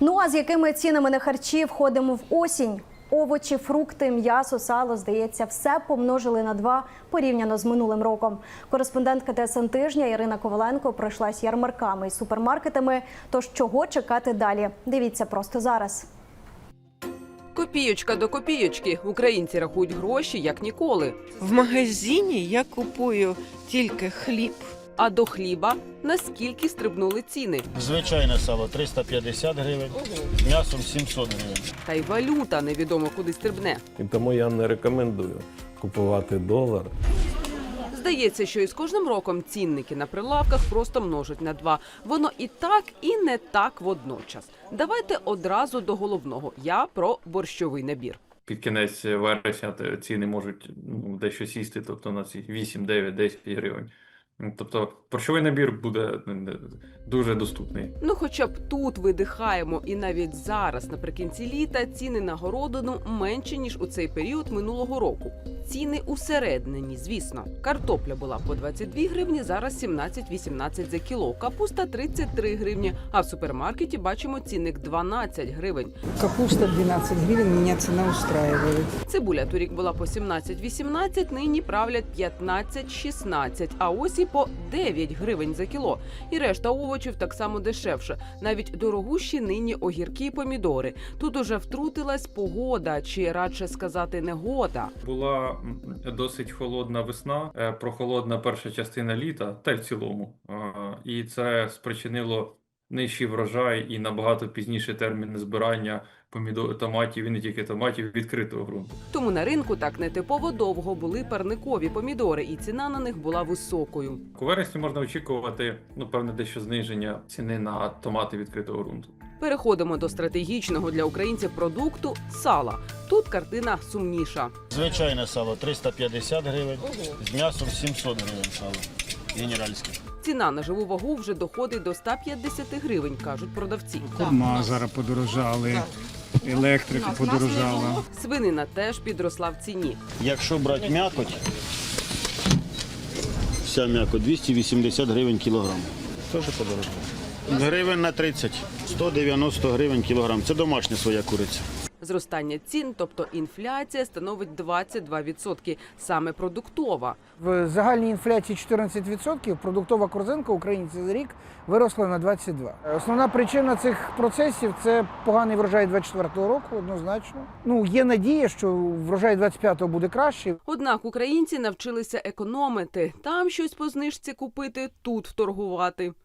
Ну а з якими цінами на харчі входимо в осінь? Овочі, фрукти, м'ясо, сало, здається, все помножили на два порівняно з минулим роком. Кореспондентка ТСН тижня Ірина Коваленко пройшлась ярмарками і супермаркетами. Тож чого чекати далі? Дивіться просто зараз. Копієчка до копієчки. Українці рахують гроші як ніколи. В магазині я купую тільки хліб. А до хліба наскільки стрибнули ціни. Звичайне сало 350 гривень, м'ясом 700 гривень. Та й валюта невідомо куди стрибне. І тому я не рекомендую купувати долар. Здається, що із кожним роком цінники на прилавках просто множать на два. Воно і так, і не так водночас. Давайте одразу до головного. Я про борщовий набір. під кінець вересня ціни можуть ну, дещо сісти, тобто на ці 8, 9, 10 гривень. Ну, Тобто борщовий набір буде ну, дуже доступний. Ну, хоча б тут видихаємо, і навіть зараз, наприкінці літа, ціни на городину менші ніж у цей період минулого року. Ціни усереднені, звісно. Картопля була по 22 гривні, зараз 17-18 за кіло. Капуста 33 гривні. А в супермаркеті бачимо цінник 12 гривень. Капуста 12 гривен, меня цена устраивает. Цибуля торік була по 17-18, нині правлять 15-16, а ось і по 9 гривень за кіло. І решта овочів так само дешевше. Навіть дорогущі нині огірки і помідори. Тут уже втрутилась погода, чи радше сказати негода. Була досить холодна весна, е, прохолодна перша частина літа, та й в цілому. І це спричинило нижчий врожай і набагато пізніше терміни збирання помідор, томатів і не тільки томатів відкритого ґрунту. Тому на ринку так нетипово довго були парникові помідори, і ціна на них була високою. У вересні можна очікувати, ну, певне, дещо зниження ціни на томати відкритого ґрунту. Переходимо до стратегічного для українців продукту сала. Тут картина сумніша. Звичайне сало 350 гривень, з м'ясом 700 гривень сало. Генеральське. Ціна на живу вагу вже доходить до 150 гривень, кажуть продавці. Корма зараз подорожали, електрика подорожала. Свинина теж підросла в ціні. Якщо брати м'якоть, вся м'якоть 280 гривень кілограм. Теж подорожче. Гривень на 30, 190 гривень кілограм. Це домашня своя куриця. Зростання цін, тобто інфляція, становить 22%, саме продуктова. В загальній інфляції 14% продуктова корзинка українців за рік виросла на 22%. Основна причина цих процесів це поганий врожай 24-го року, однозначно. Ну, є надія, що врожай 25-го буде кращий. Однак українці навчилися економити. Там щось по знижці купити, тут вторгувати.